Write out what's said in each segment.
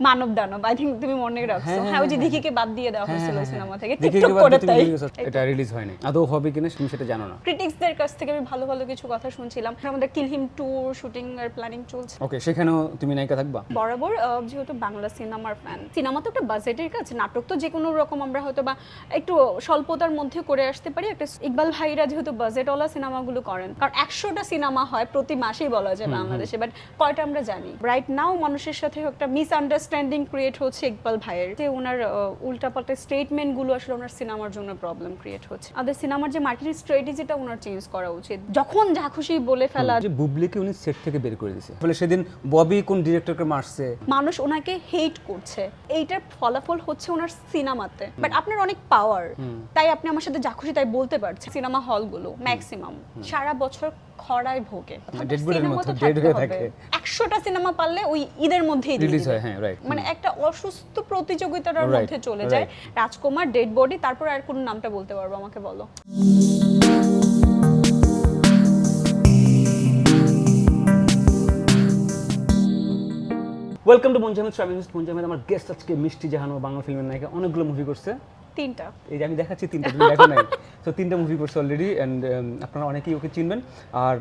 মানব দানব I think তুমি মনে রাখছো। হ্যাঁ, হ্যাঁ ওই যে হ্যাঁ, দিঘিকে বাদ দিয়ে দেওয়া হয়েছিল হ্যাঁ, সিনেমা হ্যাঁ, থেকে। টিকটক করে তাই। এটা রিলিজ হয়নি। আদৌ হবে কিনা তুমি সেটা জানো না। ক্রিটিক্সদের কাছ থেকে আমি ভালো ভালো কিছু কথা শুনছিলাম। আমাদের কিল হিম ট্যুর শুটিং এর প্ল্যানিং চলছে। ওকে সেখানেও তুমি নায়িকা থাকবা? বরাবর যেহেতু বাংলা সিনেমার ফ্যান সিনেমা তো একটা বাজেটের কাজ নাটক তো যে কোনো রকম আমরা হয়তো বা একটু স্বল্পতার মধ্যে করে আসতে পারি। একটা ইকবাল ভাইরা যেহেতু বাজেটওয়ালা সিনেমাগুলো করেন কারণ একশোটা সিনেমা হয় প্রতি মাসেই বলা যায় বাংলাদেশে বাট কয়টা আমরা জানি? রাইট নাও মানুষের সাথে একটা মিসআন্ডারস্ট্যান্ডিং ক্রিয়েট হচ্ছে ইকবাল ভাইয়ের যে ওনার উল্টাপাল্টা স্টেটমেন্টগুলো আসলে ওনার সিনেমার জন্য প্রবলেম ক্রিয়েট হচ্ছে। আমাদের সিনেমার যে মার্কেটিং স্ট্র্যাটেজিটা ওনার চেঞ্জ করা উচিত। যখন যা খুশি বলে ফেলা যে বুবলিকে উনি সেট থেকে বের করে দিয়েছে। ফলে সেদিন ববি কোন ডিরেক্টরকে মারছে? মানুষ ওনাকে হেট করছে। এইটার ফলাফল হচ্ছে ওনার সিনেমাতে বাট আপনার অনেক পাওয়ার তাই আপনি আমার সাথে যা খুশি তাই বলতে পারছেন। সিনেমা হলগুলো ম্যাক্সিমাম সারা বছর খরায় ভোগে। মতো হয়ে থাকে। সিনেমা পারলে ওই ঈদের মধ্যেই রিলিজ হয় হ্যাঁ রাইট মানে একটা অসুস্থ প্রতিযোগিতার মধ্যে চলে যায়। রাজকুমার ডেড বডি তারপর আর কোন নামটা বলতে পারব আমাকে বলো? ওয়েলকাম টু মঞ্জামেদ মঞ্জামেদ আমার গেস্ট আজকে মিষ্টি জাহানো বাংলা ফিল্মের নায়িকা। অনেকগুলো মুভি করছে। তিনটা। এই যে আমি দেখাচ্ছি তিনটা তুমি দেখো নাই। তো তিনটা মুভি করছে অলরেডি অ্যান্ড আপনারা অনেকেই ওকে চিনবেন। আর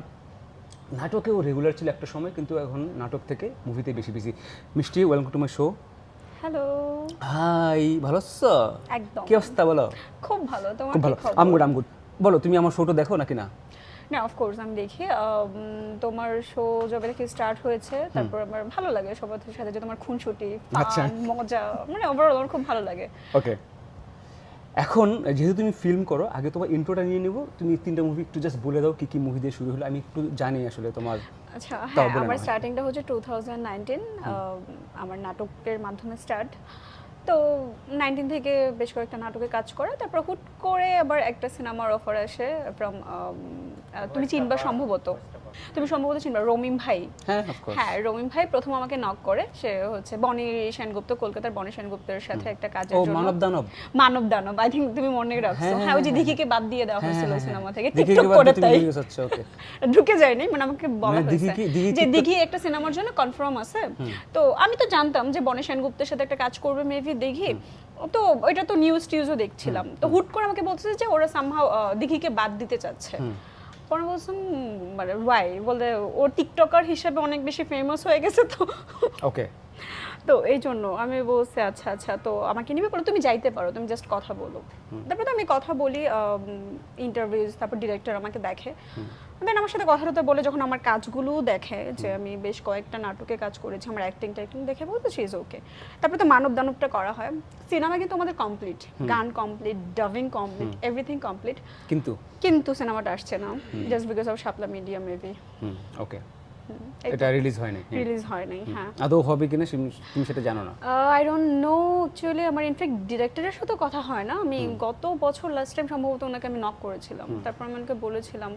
নাটকেও রেগুলার ছিল একটা সময় কিন্তু এখন নাটক থেকে মুভিতে বেশি বেশি মিষ্টি welcome to my show hello hi ভালো আছো? একদম। কি অবস্থা বলো? খুব ভালো তোমার খুব ভালো? আম গুড আম গুড বলো তুমি আমার শোটা দেখো নাকি না? না অফকোর্স আমি দেখি। তোমার শো যবে থেকে স্টার্ট হয়েছে তারপর আমার ভালো লাগে সবার সাথে যে তোমার খুনসুটি আচ্ছা। মজা মানে ওভারঅল আমার খুব ভালো লাগে। ওকে এখন যেহেতু তুমি ফিল্ম করো আগে তোমার ইন্ট্রোটা নিয়ে নেব। তুমি তিনটা মুভি একটু জাস্ট বলে দাও কি কি মুভি দিয়ে শুরু হলো। আমি একটু জানি আসলে তোমার আচ্ছা হ্যাঁ আমার স্টার্টিংটা হচ্ছে টু থাউজেন্ড নাইনটিন আমার নাটকের মাধ্যমে স্টার্ট তো নাইনটিন থেকে বেশ কয়েকটা নাটকে কাজ করা তারপর হুট করে আবার একটা সিনেমার অফার আসে ফ্রম তুমি চিনবা সম্ভবত। তুমি সম্ভবত চিনবা রমিম ভাই। হ্যাঁ অফকোর্স হ্যাঁ রমিম ভাই প্রথম আমাকে নক করে সে হচ্ছে বনি সেনগুপ্ত কলকাতার বনি সেনগুপ্তের সাথে একটা কাজের ও জন্য। মানব দানব? মানব দানব আই থিংক তুমি মনে রাখছো। হ্যাঁ, হ্যাঁ ওই যে হ্যাঁ, দিঘিকে বাদ দিয়ে দেওয়া হ্যাঁ হয়েছিল হ্যাঁ, সিনেমা। থেকে দেখি টিকটক করে তাই। ঢুকে যায়নি মানে আমাকে বলা মানে হয়েছে। যে দিঘি একটা সিনেমার জন্য কনফার্ম আছে। তো আমি তো জানতাম যে বনে সেনগুপ্তের সাথে একটা কাজ করবে মেবি দিঘি। তো ওইটা তো নিউজ টিউজও দেখছিলাম। তো হুট করে আমাকে বলছে যে ওরা সামহাও দিঘিকে বাদ দিতে চাচ্ছে। পরে বলছেন মানে ওয়াই বলতে ও টিকটকার হিসেবে অনেক বেশি ফেমাস হয়ে গেছে তো। ওকে তো এই জন্য আমি বলছি আচ্ছা আচ্ছা তো আমাকে নিবে পরে? তুমি যাইতে পারো তুমি জাস্ট কথা বলো। তারপরে তো আমি কথা বলি ইন্টারভিউজ তারপর ডিরেক্টর আমাকে দেখে। দেন আমার সাথে কথা বলে যখন আমার কাজগুলো দেখে যে আমি বেশ কয়েকটা নাটকে কাজ করেছি আমার অ্যাক্টিং টাইটিং দেখে বলতো সি ইজ ওকে তারপরে তো মানব দানবটা করা হয়। সিনেমা কিন্তু আমাদের কমপ্লিট গান complete dubbing complete everything complete কিন্তু? কিন্তু সিনেমাটা আসছে না। Just because of Shapla media maybe okay এটা রিলিজ হয়নি হ্যাঁ। রিলিজ হয় নাই হ্যাঁ। আদৌ হবে কিনা তুমি সেটা জানো না। আই ডোন্ট নো অ্যাকচুয়ালি আমার ইনফ্যাক্ট ডিরেক্টরের সাথে কথা হয় না। আমি গত বছর লাস্ট টাইম সম্ভবত ওনাকে আমি নক করেছিলাম। তারপর আমি ওনাকে বলেছিলাম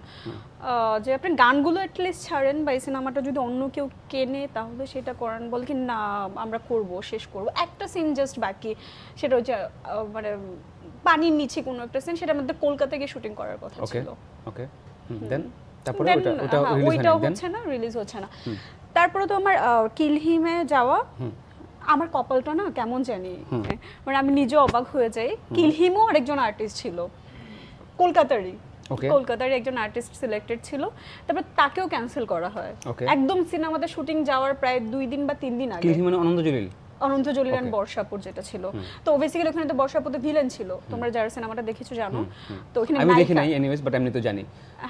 যে আপনি গানগুলো অ্যাটলিস্ট ছাড়েন বা এই সিনেমাটা যদি অন্য কেউ কেনে তাহলে সেটা করান। বল কি না আমরা করব শেষ করব। একটা সিন জাস্ট বাকি। সেটা হচ্ছে মানে পানির নিচে কোনো একটা সিন সেটা আমাদের কলকাতায় গিয়ে শুটিং করার কথা ছিল। ওকে ওকে দেন তারপরে ওটা ওটা হ্যাঁ, রিলিজ দেন হচ্ছে না রিলিজ হচ্ছে না। তারপরে তো আমার কিলহিমে যাওয়া আমার কপালটা না কেমন জানি হ্যাঁ, মানে আমি নিজে অবাক হয়ে যাই। কিলহিমও আরেকজন আর্টিস্ট ছিল কলকাতারই. কলকাতার একজন আর্টিস্ট সিলেক্টেড ছিল। তারপর তাকেও ক্যান্সেল করা হয়। একদম সিনেমাতে শুটিং যাওয়ার প্রায় দুই দিন বা তিন দিন আগে। কি মানে আনন্দ জলিল? Ananta Jalil and Okay. বর্ষাপুর যেটা ছিল। তো বেসিক্যালি ওখানে তো বর্ষাপুরে ভিলেন ছিল। তোমরা যারা সিনেমাটা দেখেছ জানো। তো ওখানে আমি দেখি নাই এনিওয়েজ বাট এমনি তো জানি।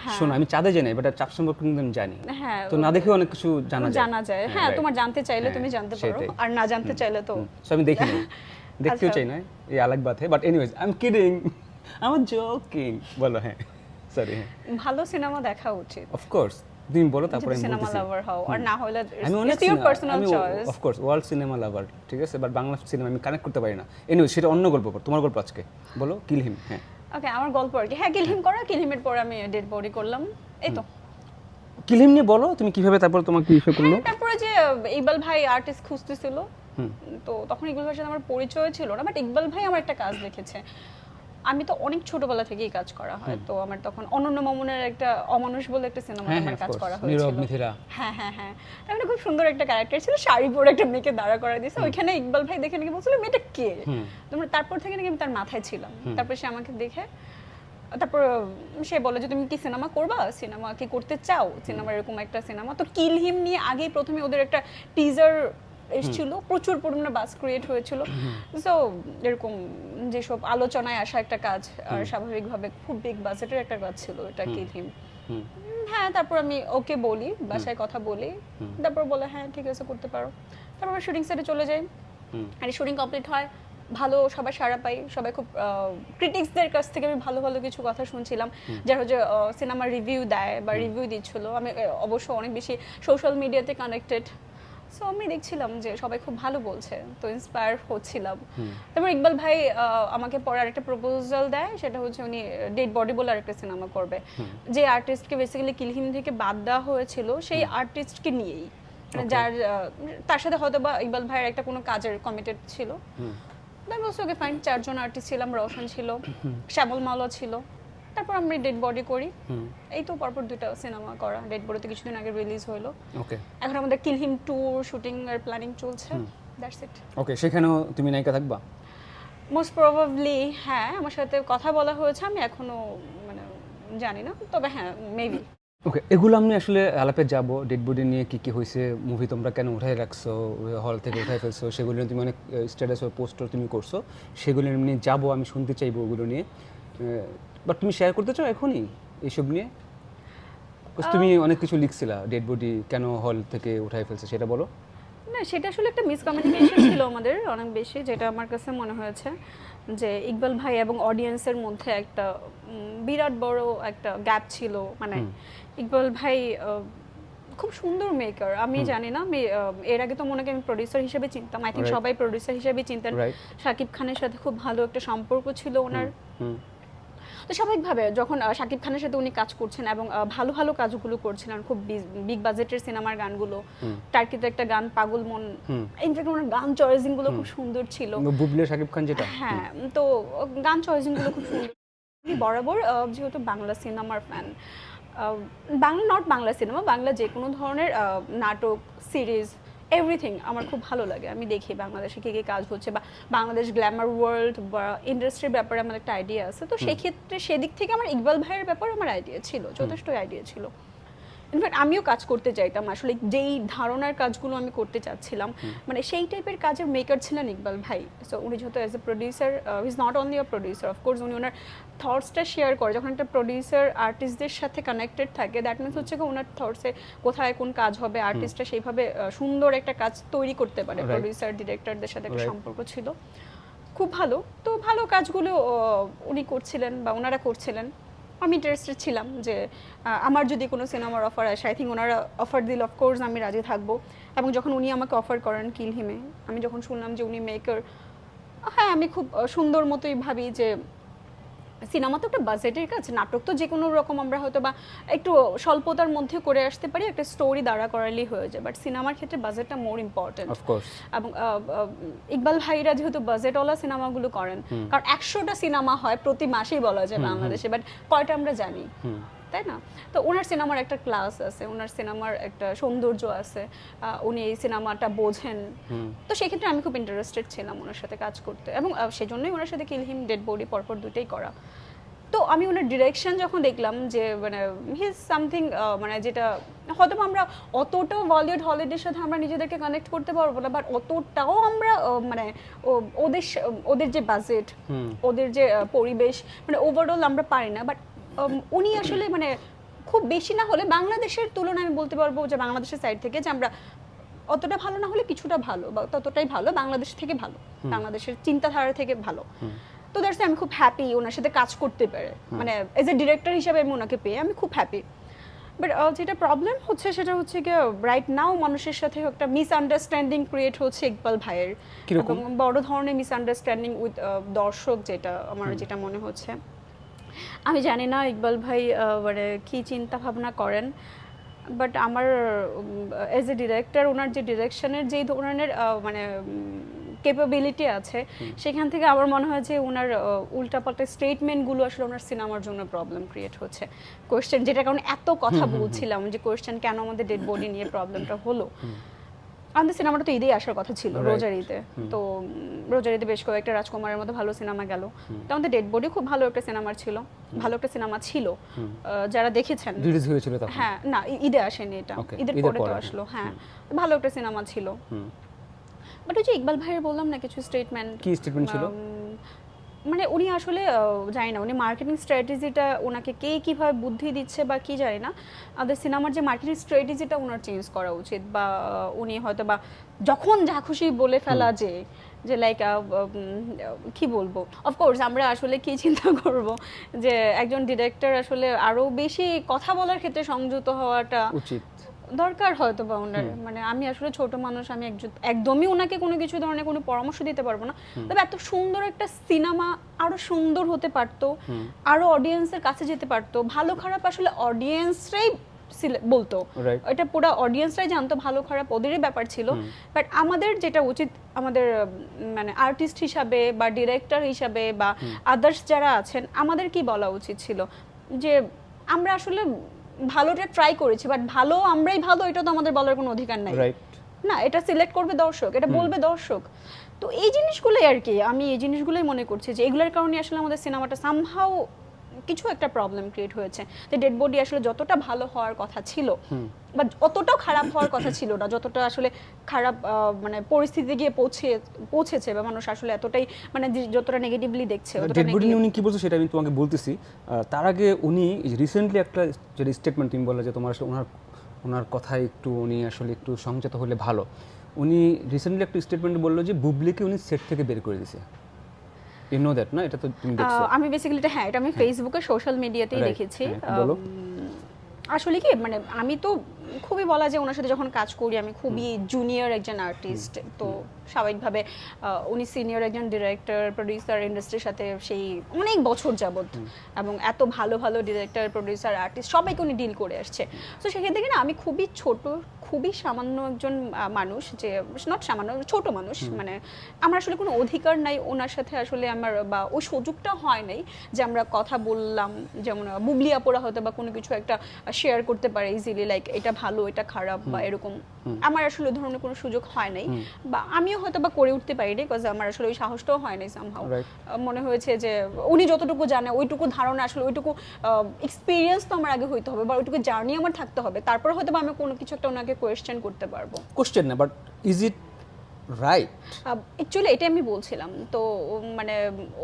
হ্যাঁ। শোনো আমি চাঁদে জানি বাট চাপ সম্পর্কে কিন্তু আমি জানি। হ্যাঁ তো না দেখেও অনেক কিছু জানা যায়। জানা যায়। হ্যাঁ তোমার জানতে চাইলে তুমি হ্যাঁ, জানতে পারো আর না জানতে চাইলে তো সো আমি দেখি নাই। দেখতেও আচ্ছা। চাই না এই আলাগ Baat but anyways I am kidding আমার জোকিং বলো হ্যাঁ। সরি হ্যাঁ। ভালো সিনেমা দেখা উচিত। অফ কোর্স তুমি বলো তারপরে আমি সিনেমা বলতেছি। লাভার হও আর না হলে আমি অনেক পার্সোনাল আমি choice of course world cinema lover ঠিক আছে? বাট বাংলা সিনেমা আমি কানেক্ট করতে পারি না। এনিওয়ে সেটা অন্য গল্প তোমার গল্প আজকে। বলো কিল হিম হ্যাঁ। ওকে আমার গল্প আর কি। হ্যাঁ কিলহিম করা পর আমি ডেড বডি করলাম। এই তো। কিল হিম নিয়ে বলো তুমি কীভাবে তারপর তোমাকে ইস্যু করল? তারপরে যে ইকবাল ভাই আর্টিস্ট খুঁজতেছিল তো তখন ইকবাল ভাইয়ের সাথে আমার পরিচয় ছিল না বাট ইকবাল ভাই আমার একটা কাজ দেখেছে। আমি তো অনেক ছোটবেলা থেকেই কাজ করা হয়। তো আমার তখন অনন্য মামুনের একটা অমানুষ বলে একটা সিনেমা হ্যাঁ আমার হ্যাঁ কাজ করা হয়েছিল। হ্যাঁ হ্যাঁ হ্যাঁ। একটা খুব সুন্দর একটা ক্যারেক্টার ছিল শাড়ি পরে একটা মেয়েকে দাঁড়া করা দিয়েছে। ওইখানে ইকবাল ভাই দেখে নাকি বলছিল মেয়েটা কে? তোমরা তারপর থেকে নাকি আমি তার মাথায় ছিলাম। তারপর সে আমাকে দেখে তারপর সে বলে যে তুমি কি সিনেমা করবা? সিনেমা কি করতে চাও? সিনেমা এরকম একটা সিনেমা তো কিল হিম নিয়ে আগেই প্রথমে ওদের একটা টিজার এসেছিল প্রচুর পরিমাণে বাস ক্রিয়েট হয়েছিল। সো এরকম যেসব আলোচনায় আসা একটা কাজ আর স্বাভাবিকভাবে খুব বিগ বাজেটের একটা কাজ ছিল এটা কি থিম হ্যাঁ তারপর আমি ওকে বলি বাসায় কথা বলি তারপর বলে হ্যাঁ ঠিক আছে করতে পারো। তারপর আমরা শুটিং সেটে চলে যাই। আর শুটিং কমপ্লিট হয় ভালো সবাই সাড়া পাই সবাই খুব ক্রিটিক্সদের কাছ থেকে আমি ভালো ভালো কিছু কথা শুনছিলাম। যারা হচ্ছে সিনেমার রিভিউ দেয় বা রিভিউ দিচ্ছিল আমি অবশ্য অনেক বেশি সোশ্যাল মিডিয়াতে কানেক্টেড সো আমি দেখছিলাম যে সবাই খুব ভালো বলছে তো ইন্সপায়ার হচ্ছিলাম। তারপর ইকবাল ভাই আমাকে পরে আরেকটা প্রপোজাল দেয় সেটা হচ্ছে উনি ডেড বডি বলে আরেকটা সিনেমা করবে। যে আর্টিস্টকে বেসিক্যালি কিলহিম থেকে বাদ দেওয়া হয়েছিল সেই আর্টিস্টকে নিয়েই। মানে যার তার সাথে হয়তো বা ইকবাল ভাইয়ের একটা কোনো কাজের কমিটেড ছিল। দেন ওকে ফাইন চারজন আর্টিস্ট ছিলাম রওশন ছিল শ্যামল মালা ছিল। তারপর আমরা ডেড বডি করি। হুম। এই তো পরপর দুইটা সিনেমা করা। ডেড বডিতে কিছুদিন আগে রিলিজ হলো ওকে এখন আমাদের কিল হিম ট্যুর শুটিং এর প্ল্যানিং চলছে। দ্যাটস ইট ওকে সেখানেও তুমি নায়িকা থাকবা? মোস্ট প্রবাবলি হ্যাঁ আমার সাথে কথা বলা হয়েছে আমি এখনও মানে জানি না তবে হ্যাঁ মেবি ওকে এগুলো আমি আসলে আলাপে যাব। ডেড বডি নিয়ে কি কি হয়েছে মুভি তোমরা কেন উঠাই রাখছো হল থেকে উঠাই ফেলছো সেগুলো নিয়ে তুমি অনেক স্ট্যাটাস পোস্টার তুমি করছ সেগুলো নিয়ে যাব আমি শুনতে চাইব ওগুলো নিয়ে। বাট তুমি শেয়ার করতে চাও এখনই এইসব নিয়ে? তুমি অনেক কিছু লিখছিলা ডেড বডি কেন হল থেকে উঠাই ফেলছে সেটা বলো। না সেটা আসলে একটা মিসকমিউনিকেশন ছিল আমাদের অনেক বেশি যেটা আমার কাছে মনে হয়েছে যে ইকবাল ভাই এবং অডিয়েন্সের মধ্যে একটা বিরাট বড় একটা গ্যাপ ছিল। মানে ইকবাল ভাই খুব সুন্দর মেকার আমি জানি না আমি এর আগে তো মনে করি আমি প্রডিউসার হিসেবে চিনতাম। আই থিঙ্ক সবাই প্রডিউসার হিসেবে চিনতেন. শাকিব খানের সাথে খুব ভালো একটা সম্পর্ক ছিল ওনার। তো স্বাভাবিকভাবে যখন শাকিব খানের সাথে উনি কাজ করছেন এবং ভালো ভালো কাজগুলো করছিলেন খুব বিগ বাজেটের সিনেমার গানগুলো টার্কিতে একটা গান পাগল মন ইনফ্যাক্ট ওনার গান চয়েসিংগুলো খুব সুন্দর ছিল। বুবলে শাকিব খান যেটা? হ্যাঁ তো গান চয়েসিংগুলো খুব সুন্দর। বরাবর যেহেতু বাংলা সিনেমার fan Bangla not Bangla cinema Bangla যে কোনো ধরনের নাটক সিরিজ এভরিথিং আমার খুব ভালো লাগে। আমি দেখি বাংলাদেশে কী কী কাজ হচ্ছে বা বাংলাদেশ গ্ল্যামার ওয়ার্ল্ড বা ইন্ডাস্ট্রির ব্যাপারে আমার একটা আইডিয়া আছে। তো সেক্ষেত্রে সেদিক থেকে আমার ইকবাল ভাইয়ের ব্যাপারে আমার আইডিয়া ছিল যথেষ্ট আইডিয়া ছিল। ইনফ্যাক্ট আমিও কাজ করতে চাইতাম। আসলে যেই ধারণার কাজগুলো আমি করতে চাচ্ছিলাম মানে সেই টাইপের কাজের মেকার ছিলেন ইকবাল ভাই। সো উনি যেহেতু as a producer is not only a producer of course উনি ওনার থটসটা শেয়ার করে। যখন একটা প্রডিউসার আর্টিস্টদের সাথে কানেক্টেড থাকে দ্যাট মিনস হচ্ছে ওনার থটসে কোথায় কোন কাজ হবে আর্টিস্টটা সেইভাবে সুন্দর একটা কাজ তৈরি করতে পারে. প্রডিউসার ডিরেক্টরদের সাথে একটা সম্পর্ক ছিল। খুব ভালো। তো ভালো কাজগুলো উনি করছিলেন বা ওনারা করছিলেন। আমি ইন্টারেস্টেড ছিলাম যে আমার যদি কোনো সিনেমার অফার আসে আই থিঙ্ক ওনারা অফার দিল অফকোর্স আমি রাজি থাকব। এবং যখন উনি আমাকে অফার করেন কিল হিমে আমি যখন শুনলাম যে উনি মেকার হ্যাঁ আমি খুব সুন্দর মতোই ভাবি যে সিনেমা তো একটা বাজেটের কাজ নাটক তো যে কোনো রকম আমরা হয়তো বা একটু স্বল্পতার মধ্যে করে আসতে পারি একটা স্টোরি দাঁড়া করালেই হয়ে যায় বাট সিনেমার ক্ষেত্রে বাজেটটা মোর ইম্পর্টেন্ট এবং ইকবাল ভাইরা যেহেতু বাজেটওয়ালা সিনেমাগুলো করেন কারণ একশোটা সিনেমা হয় প্রতি মাসেই বলা যায় বাংলাদেশে বাট কয়টা আমরা জানি? তাই না? তো ওনার সিনেমার একটা ক্লাস আছে ওনার সিনেমার একটা সৌন্দর্য আছে উনি এই সিনেমাটা বোঝেন। তো সেক্ষেত্রে আমি খুব ইন্টারেস্টেড ছিলাম ওনার সাথে কাজ করতে এবং সেজন্যই ওনার সাথে কিল হিম ডেড বডি পরপর দুটোই করা। তো আমি ওনার ডিরেকশন যখন দেখলাম যে মানে হিজ সামথিং মানে যেটা হয়তো বা আমরা অতটাও বলিউড হলিউডের সাথে আমরা নিজেদেরকে কানেক্ট করতে পারব না বাট অতটাও আমরা মানে ওদের ওদের যে বাজেট ওদের যে পরিবেশ মানে ওভারঅল আমরা পারি না বাট উনি আসলে মানে খুব বেশি না হলে বাংলাদেশের তুলনায় আমি বলতে পারব যে বাংলাদেশের সাইড থেকে যে আমরা অতটা ভালো না হলে কিছুটা ভালো বা ততটাই ভালো বাংলাদেশ থেকে ভালো বাংলাদেশের চিন্তাধারা থেকে ভালো। তো দ্যাটস আমি খুব হ্যাপি ওনার সাথে কাজ করতে পারে। মানে এজ এ ডিরেক্টর হিসাবে আমি ওনাকে পেয়ে আমি খুব হ্যাপি বাট যেটা প্রবলেম হচ্ছে সেটা হচ্ছে কি রাইট নাও মানুষের সাথে একটা মিসআন্ডারস্ট্যান্ডিং ক্রিয়েট হচ্ছে ইকবাল ভাইয়ের। বড় ধরনের মিসআন্ডারস্ট্যান্ডিং উইথ দর্শক যেটা আমার যেটা মনে হচ্ছে। আমি জানি না ইকবাল ভাই মানে কি চিন্তা ভাবনা করেন বাট আমার এজ এ ডিরেক্টর ওনার যে ডিরেকশনের যেই ধরনের মানে উম, ক্যাপাবিলিটি আছে সেখান থেকে আমার মনে হয় যে ওনার উল্টাপাল্টা স্টেটমেন্টগুলো আসলে ওনার সিনেমার জন্য প্রবলেম ক্রিয়েট হচ্ছে। কোয়েশ্চেন যেটা কারণে এত কথা বলছিলাম যে কোয়েশ্চেন কেন আমাদের ডেড বডি নিয়ে প্রবলেমটা হলো। আমাদের সিনেমাটা তো ঈদেই আসার কথা ছিল রোজার ঈদে। তো রোজার ঈদে বেশ কয়েকটা রাজকুমারের মতো ভালো সিনেমা গেল। তো আমাদের ডেড বডি খুব ভালো একটা সিনেমার ছিল ভালো একটা সিনেমা ছিল। যারা দেখেছেন। রিলিজ হয়েছিল হ্যাঁ না ঈদে আসেনি এটা। ঈদের ঈদের পরে তো আসলো হ্যাঁ। ভালো একটা সিনেমা ছিল। বাট ওই যে ইকবাল ভাইয়ের বললাম না কিছু স্টেটমেন্ট কি স্টেটমেন্ট ছিল? মানে উনি আসলে জানি না উনি মার্কেটিং স্ট্র্যাটেজিটা ওনাকে কে কীভাবে বুদ্ধি দিচ্ছে বা কী জানি না আমাদের সিনেমার যে মার্কেটিং স্ট্র্যাটেজিটা ওনার চেঞ্জ করা উচিত বা উনি হয়তো বা যখন যা খুশি বলে ফেলা যে যে লাইক কি বলব? অফকোর্স আমরা আসলে কি চিন্তা করব? যে একজন ডিরেক্টর আসলে আরও বেশি কথা বলার ক্ষেত্রে সংযত হওয়াটা উচিত। দরকার হয়তো বা ওনার। মানে আমি আসলে ছোট মানুষ আমি একজন- একদমই ওনাকে কোনো কিছু ধরনের কোনো পরামর্শ দিতে পারব না। তবে এত সুন্দর একটা সিনেমা আরও সুন্দর হতে পারতো আরও অডিয়েন্সের কাছে যেতে পারতো। ভালো খারাপ আসলে অডিয়েন্সরাই বলতো। এটা পুরো অডিয়েন্সরাই জানতো ভালো খারাপ ওদেরই ব্যাপার ছিল। বাট আমাদের যেটা উচিত আমাদের মানে আর্টিস্ট হিসাবে বা ডিরেক্টর হিসাবে বা আদার্স যারা আছেন আমাদের কি বলা উচিত ছিল? যে আমরা আসলে ভালোটা ট্রাই করেছি বাট ভালো আমরাই ভালো এটা তো আমাদের বলার কোনো অধিকার নাই। রাইট না এটা সিলেক্ট করবে দর্শক এটা বলবে দর্শক। তো এই জিনিসগুলোই আর কি আমি এই জিনিসগুলোই মনে করছি যে এগুলোর কারণে আসলে আমাদের সিনেমাটা সামহাও কিছু একটা প্রবলেম ক্রিয়েট হয়েছে। যে ডেড বডি আসলে যতটা ভালো হওয়ার কথা ছিল বা অতটাও খারাপ হওয়ার কথা ছিল না যতটা আসলে খারাপ মানে পরিস্থিতি গিয়ে পৌঁছে পৌঁছেছে বা মানুষ আসলে এতটাই মানে যতটা নেগেটিভলি দেখছে ডেড বডি উনি কি বলছে সেটা আমি তোমাকে বলতেছি। তার আগে উনি রিসেন্টলি একটা যে স্টেটমেন্ট তুমি বললে যে তোমার আসলে ওনার ওনার কথায় একটু উনি আসলে একটু সংযত হলে ভালো। উনি রিসেন্টলি একটা স্টেটমেন্ট বলল যে বুবলিকে উনি সেট থেকে বের করে দিয়েছে। ইউ নো দ্যাট না? এটা তো তুমি দেখছ। আমি বেসিক্যালি এটা হ্যাঁ এটা আমি ফেসবুকে সোশ্যাল মিডিয়াতেই দেখেছি। হ্যাঁ, আসলে কি মানে আমি তো খুবই বলা যায় ওনার সাথে যখন কাজ করি আমি খুবই জুনিয়র একজন আর্টিস্ট তো স্বাভাবিকভাবে উনি সিনিয়র একজন ডিরেক্টর প্রডিউসার ইন্ডাস্ট্রির সাথে সেই অনেক বছর যাবত এবং এত ভালো ভালো ডিরেক্টর প্রডিউসার আর্টিস্ট সবাইকে উনি ডিল করে আসছে। তো সেক্ষেত্রে থেকে না আমি খুবই ছোট খুবই সামান্য একজন মানুষ যে নট সামান্য ছোট মানুষ মানে আমার আসলে কোনো অধিকার নাই ওনার সাথে আসলে আমার বা ওই সুযোগটা হয় নাই যে আমরা কথা বললাম যেমন বুবলিয়া পড়া হতো বা কোনো কিছু একটা শেয়ার করতে পারে ইজিলি লাইক এটা ভালো এটা খারাপ বা এরকম। আমার আসলে ধরনের কোনো সুযোগ হয় নাই। বা আমিও হয়তো বা করে উঠতে পারিনি বিকজ আমার আসলে ওই সাহসটাও হয় নাই সামহাও মনে হয়েছে যে উনি যতটুকু জানে ওইটুকু ধারণা আসলে ওইটুকু এক্সপিরিয়েন্স তো আমার আগে হইতে হবে বা ওইটুকু জার্নি আমার থাকতে হবে। তারপর হয়তো বা আমি কোনো কিছু একটা ওনাকে কোয়েশ্চেন করতে পারব। কোশ্চেন না but is it right actually এটা আমি বলছিলাম। তো মানে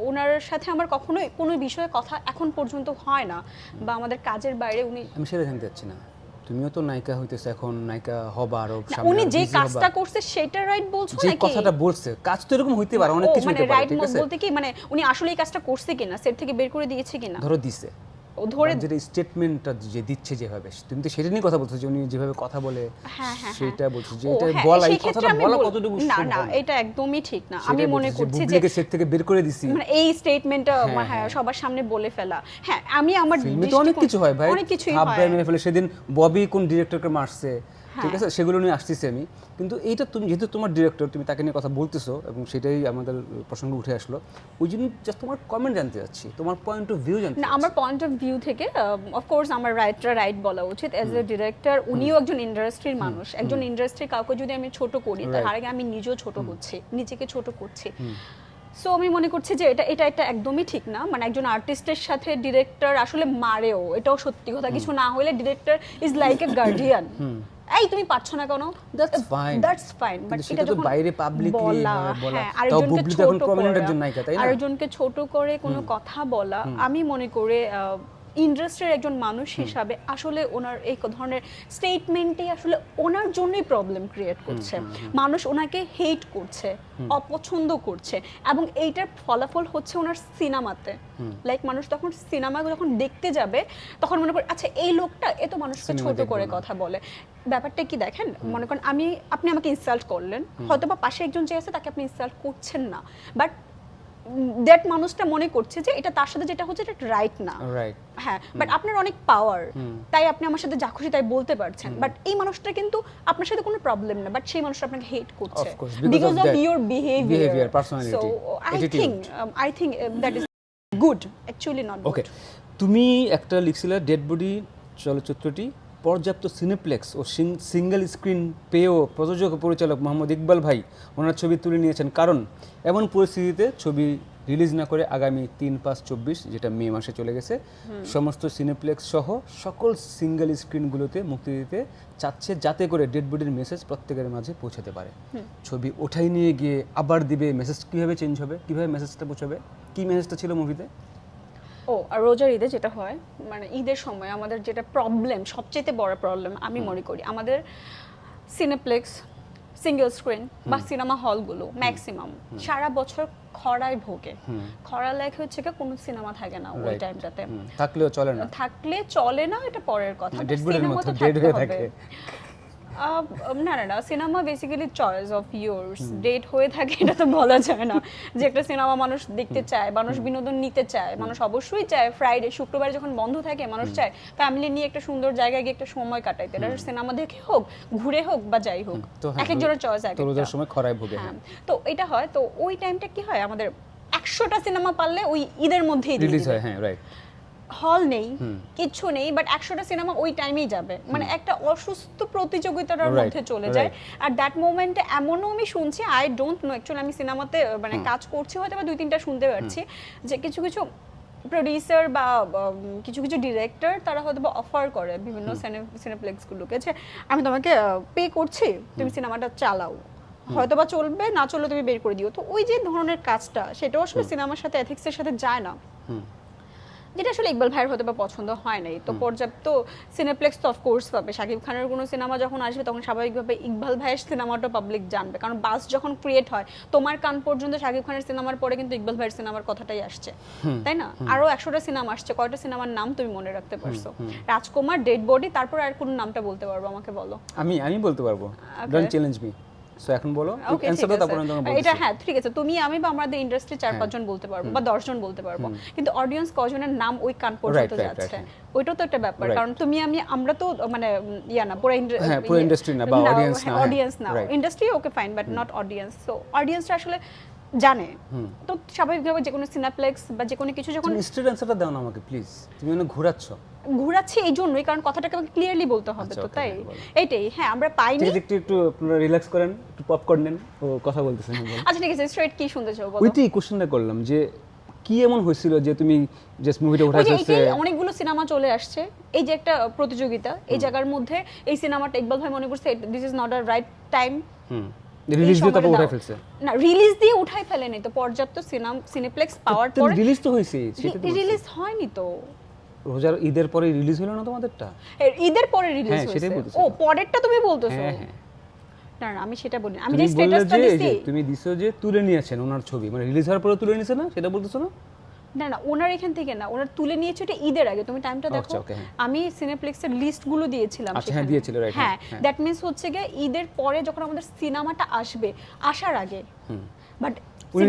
ওনার সাথে আমার কখনোই কোনো বিষয়ে কথা এখন পর্যন্ত হয় না। বা আমাদের কাজের বাইরে উনি আমি সেটা জানতে চাচ্ছি না। তুমিও তো নায়িকা হইতেছে এখন নায়িকা হবা আরও সামনে উনি যে কাজটা করছে সেটা রাইট বলছো নাকি? যে কথাটা বলছে কাজ তো এরকম হইতে পারে অনেক কিছু মানে হইতে পারে রাইট ঠিক আছে? বলতে কি মানে উনি আসলে এই কাজটা করছে কিনা সেট থেকে বের করে দিয়েছে কিনা? ধরো দিছে। ধরে যেটা স্টেটমেন্টটা যে দিচ্ছে যেভাবে তুমি তো সেটা নিয়ে কথা বলছো যে উনি যেভাবে কথা বলে হ্যাঁ হ্যাঁ সেটা বলছো যে এটা হ্যাঁ, বলা এই কথাটা বলা কতটুকু না না এটা একদমই ঠিক না। আমি মনে করছি যে সেট থেকে বের করে দিছি। মানে এই স্টেটমেন্টটা হ্যাঁ, হ্যাঁ সবার সামনে বলে ফেলা। হ্যাঁ আমি আমার তো অনেক কিছু হয় ভাই। অনেক কিছুই হয়। মেরে ফেলে। সেদিন ববি কোন ডিরেক্টরকে মারছে? ঠিক হ্যাঁ। আছে? সেগুলো নিয়ে আসতেছি আমি। কিন্তু এইটা তুমি যেহেতু তোমার ডিরেক্টর তুমি তাকে নিয়ে কথা বলতেছো এবং সেটাই আমাদের প্রসঙ্গ উঠে আসলো ওই জন্য জাস্ট তোমার কমেন্ট জানতে চাচ্ছি তোমার পয়েন্ট অফ ভিউ জানতে না আমার পয়েন্ট অফ ভিউ থেকে অফকোর্স আমার রাইটরা রাইট বলা উচিত অ্যাজ এ ডিরেক্টর উনিও একজন ইন্ডাস্ট্রির মানুষ। একজন ইন্ডাস্ট্রির কাউকে যদি আমি ছোট করি তার. আগে আমি নিজেও ছোট হচ্ছি নিজেকে ছোট করছি। সো আমি মনে করছি যে এটা এটা এটা একদমই ঠিক না। মানে একজন আর্টিস্টের সাথে ডিরেক্টর আসলে মারেও এটাও সত্যি কথা। কিছু না হলে director is like a guardian এই তুমি পারছ না কেন? That's fine that's fine but এটা যখন বাইরে পাবলিকলি বলা হ্যাঁ আরেকজনকে ছোট করে? আরেকজনকে ছোট করে কোনো কথা বলা আমি মনে করে ইন্ডাস্ট্রির একজন মানুষ হিসাবে আসলে ওনার এই ধরনের স্টেটমেন্টই আসলে ওনার জন্যই প্রবলেম ক্রিয়েট করছে। মানুষ ওনাকে হেট করছে অপছন্দ করছে এবং এইটার ফলাফল হচ্ছে ওনার সিনেমাতে লাইক মানুষ তখন সিনেমা যখন দেখতে যাবে তখন মনে করে আচ্ছা এই লোকটা এ তো মানুষকে ছোট করে কথা বলে। ব্যাপারটা কি দেখেন? মনে করেন আমি আপনি আমাকে ইনসাল্ট করলেন। হয়তো বা পাশে একজন যে আছে তাকে আপনি ইনসাল্ট করছেন না। বাট দ্যাট মানুষটা মনে করছে যে এটা তার সাথে যেটা হচ্ছে এটা রাইট না। রাইট হ্যাঁ বাট আপনার অনেক পাওয়ার তাই আপনি আমার সাথে যা খুশি তাই বলতে পারছেন। বাট এই মানুষটা কিন্তু আপনার সাথে কোনো প্রবলেম না বাট সেই মানুষটা আপনাকে হেট করছে। Because of your behaviour so I. Think I think that is good actually not okay তুমি একটা লিখছিলে ডেড বডি চলচ্চিত্রটি। পর্যাপ্ত সিনেপ্লেক্স ও সিঙ্গেল স্ক্রিন পেয়েও প্রযোজক ও পরিচালক মোহাম্মদ ইকবাল ভাই ওনার ছবি তুলে নিয়েছেন। কারণ এমন পরিস্থিতিতে ছবি রিলিজ না করে আগামী তিন পাঁচ চব্বিশ যেটা মে মাসে চলে গেছে সমস্ত সিনেপ্লেক্স সহ সকল সিঙ্গেল স্ক্রিনগুলোতে মুক্তি দিতে চাচ্ছে যাতে করে ডেড বডির মেসেজ প্রত্যেকের মাঝে পৌঁছাতে পারে। ছবি ওঠাই নিয়ে গিয়ে আবার দিবে মেসেজ কীভাবে চেঞ্জ হবে? কীভাবে মেসেজটা পৌঁছাবে? কী মেসেজটা ছিল মুভিতে ও আর রোজার ঈদে যেটা হয় মানে ঈদের সময় আমাদের যেটা প্রবলেম সবচেয়ে বড় প্রবলেম আমি মনে করি আমাদের সিনেপ্লেক্স সিঙ্গেল স্ক্রিন বা সিনেমা হলগুলো ম্যাক্সিমাম সারা বছর খরায় ভোগে। খরা লেখা হচ্ছে কি কোনো সিনেমা থাকে না ওই. টাইমটাতে থাকলেও চলে না। থাকলে চলে না এটা পরের কথা। ডেড সিনেমা তো থাকতে হয়ে হবে। না না না cinema basically choice of yours date হয়ে থাকে এটা তো বলা যায় না। যে একটা সিনেমা মানুষ দেখতে চায় মানুষ বিনোদন নিতে চায় মানুষ অবশ্যই চায় ফ্রাইডে শুক্রবার যখন বন্ধ থাকে মানুষ চায় ফ্যামিলি নিয়ে একটা সুন্দর জায়গায় গিয়ে একটা সময় কাটাইতে। এটা সিনেমা দেখে হোক ঘুরে হোক বা যাই হোক হ্যাঁ, এক একজনের চয়েস এক। সময় খরায় ভোগে হ্যাঁ। তো এটা হয় তো ওই টাইমটা কি হয়? আমাদের একশোটা সিনেমা পারলে ওই ঈদের মধ্যেই রিলিজ হয় হ্যাঁ রাইট হল নেই কিচ্ছু নেই বাট একশোটা সিনেমা ওই টাইমেই যাবে। মানে একটা অসুস্থ প্রতিযোগিতার মধ্যে চলে যায়। আর দ্যাট মোমেন্টে এমনও আমি শুনছি আই ডোন্ট নো অ্যাকচুয়ালি আমি সিনেমাতে মানে কাজ করছি হয়তো বা দুই তিনটা শুনতে পারছি যে কিছু কিছু প্রডিউসার বা কিছু কিছু ডিরেক্টর তারা হয়তো বা অফার করে বিভিন্ন সিনেপ্লেক্সগুলোকে যে আমি তোমাকে পে করছি তুমি সিনেমাটা চালাও। হয়তো বা চলবে না চললে তুমি বের করে দিও। তো ওই যে ধরনের কাজটা সেটাও আসলে সিনেমার সাথে এথিক্সের সাথে যায় না। যেটা আসলে ইকবাল ভাইয়ের হতে বা পছন্দ হয় নাই। তো পর্যাপ্ত সিনেপ্লেক্স তো অফকোর্স পাবে। শাকিব খানের কোনো সিনেমা যখন আসবে তখন স্বাভাবিকভাবে ইকবাল ভাইয়ের সিনেমাটা পাবলিক জানবে। কারণ বাস যখন ক্রিয়েট হয় তোমার কান পর্যন্ত শাকিব খানের সিনেমার পরে কিন্তু ইকবাল ভাইয়ের সিনেমার কথাটাই আসছে। তাই না? আরও একশোটা সিনেমা আসছে। কয়টা সিনেমার নাম তুমি মনে রাখতে পারছ? রাজকুমার ডেড বডি তারপর আর কোন নামটা বলতে পারব আমাকে বলো। আমি আমি বলতে পারব। ডোন্ট চ্যালেঞ্জ মি সো এখন বলো। অ্যানসারটা তারপর আমি তোমাকে এটা হ্যাঁ ঠিক আছে। তুমি আমি বা আমাদের ইন্ডাস্ট্রি চার পাঁচজন বলতে পারব বা দশজন বলতে পারব। কিন্তু অডিয়েন্স কজনের নাম ওই কান পর্যন্ত যাচ্ছে। right, ওইটাও তো একটা ব্যাপার। কারণ তুমি আমি আমরা তো মানে ইয়া না পুরো হ্যাঁ, পুরো ইয়ে- না বা অডিয়েন্স না, হ্যাঁ, অডিয়েন্স না। Industry okay fine but not audience so অডিয়েন্সটা আসলে জানে। তো স্বাভাবিকভাবে যে কোনো সিনাপ্লেক্স বা যে কোনো কিছু যখন স্ট্রেট অ্যানসারটা দাও না আমাকে প্লিজ। তুমি মানে ঘোরাচ্ছ? ঘোরাচ্ছে এই জন্যই কারণ কথাটাকে আমাকে ক্লিয়ারলি বলতে হবে আচ্ছা, তো তাই? হ্যাঁ, বলো। এইটাই হ্যাঁ আমরা পাইনি। একটু একটু আপনারা রিল্যাক্স করেন একটু পপকর্ন নেন ও কথা বলতেছেন হ্যাঁ, আচ্ছা ঠিক আছে স্ট্রেট কি শুনতে চাও বলো? ওইটাই কোশ্চেনটা করলাম যে কি এমন হয়েছিল যে তুমি জাস্ট মুভিটা উঠাই ফেলছে অনেকগুলো সিনেমা চলে আসছে এই যে একটা প্রতিযোগিতা এই জায়গার মধ্যে এই সিনেমাটা ইকবাল ভাই মনে করছে this is not a right time hmm. Release দিয়ে তারপর উঠাই ফেলছে। না রিলিজ দিয়ে উঠাই ফেলেনি তো পর্যাপ্ত সিনেমা সিনেপ্লেক্স পাওয়ার পরে রিলিজ তো হয়েছে সেটা তো বলছি। রিলিজ হয়নি তো। রোজার ঈদের পরে রিলিজ হলো না তোমাদেরটা? ঈদের পরে রিলিজ হ্যাঁ, হয়েছে। ও পরেরটা তুমি বলতেছো? হ্যাঁ হ্যাঁ। না না আমি সেটা বলি আমি যে স্ট্যাটাসটা দিছি তুমি দিছো যে তুলে নিয়েছেন ওনার ছবি মানে রিলিজ হওয়ার পরে তুলে নিয়েছে না সেটা বলতেছো না? না না ওনার এখান থেকে না ওনার তুলে নিয়েছে এটা ঈদের আগে। তুমি টাইমটা দেখো আচ্ছা, হ্যাঁ। আমি সিনেপ্লেক্সের লিস্টগুলো দিয়েছিলাম আচ্ছা, হ্যাঁ, দিয়েছিল, right, হ্যাঁ হ্যাঁ, হ্যাঁ। দ্যাট মিন্স হচ্ছে গিয়ে ঈদের পরে যখন আমাদের সিনেমাটা আসবে আসার আগে। বাট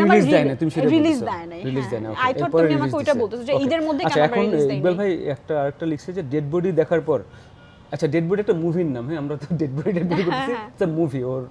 রিলিজ দেয় না তুমি সেটা রিলিজ দেয় নাই রিলিজ দেয় না আই থট তুমি আমাকে ওইটা বলতেছো যে ঈদের মধ্যে আচ্ছা কেন এখন ইকবাল ভাই একটা আরেকটা লিখছে যে ডেড বডি দেখার পর। আচ্ছা ডেড বডি একটা মুভির নাম হ্যাঁ আমরা তো ডেড বডি ডেড বডি করতেছি। হ্যাঁ। It's movie or